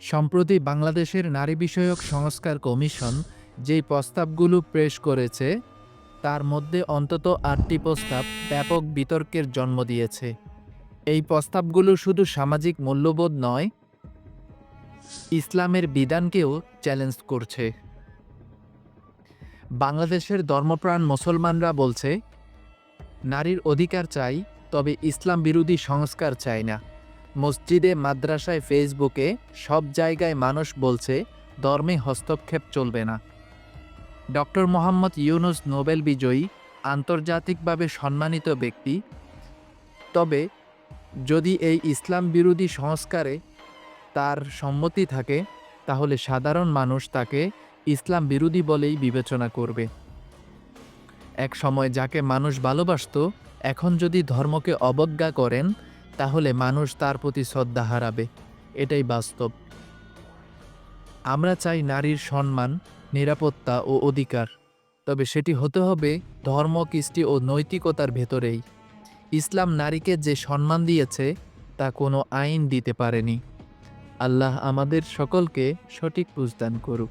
সম্প্রতি বাংলাদেশের নারী বিষয়ক সংস্কার কমিশন যেই প্রস্তাবগুলো পেশ করেছে, তার মধ্যে অন্তত আটটি প্রস্তাব ব্যাপক বিতর্কের জন্ম দিয়েছে। এই প্রস্তাবগুলো শুধু সামাজিক মূল্যবোধ নয়, ইসলামের বিধানকেও চ্যালেঞ্জ করছে। বাংলাদেশের ধর্মপ্রাণ মুসলমানরা বলছে, নারীর অধিকার চাই, তবে ইসলাম বিরোধী সংস্কার চাই না। মসজিদে, মাদ্রাসায়, ফেসবুকে সব জায়গায় মানুষ বলছে, ধর্মে হস্তক্ষেপ চলবে না। ডক্টর মোহাম্মদ ইউনুস নোবেল বিজয়ী, আন্তর্জাতিকভাবে সম্মানিত ব্যক্তি। তবে, যদি এই ইসলাম বিরোধী সংস্কারে তার সম্মতি থাকে, তাহলে সাধারণ মানুষ তাকে ইসলাম বিরোধী বলেই বিবেচনা করবে। এক সময় যাকে মানুষ ভালোবাসতো, এখন যদি ধর্মকে অবজ্ঞা করেন তাহলে মানুষ তার প্রতি শ্রদ্ধা হারাবে। এটাই বাস্তব। আমরা চাই নারীর সম্মান, নিরাপত্তা ও অধিকার। তবে সেটি হতে হবে ধর্ম, কৃষ্টি ও নৈতিকতার ভেতরেই। ইসলাম নারীকে যে সম্মান দিয়েছে, তা কোনো আইন দিতে পারেনি। আল্লাহ আমাদের সকলকে সঠিক বুঝদান করুক।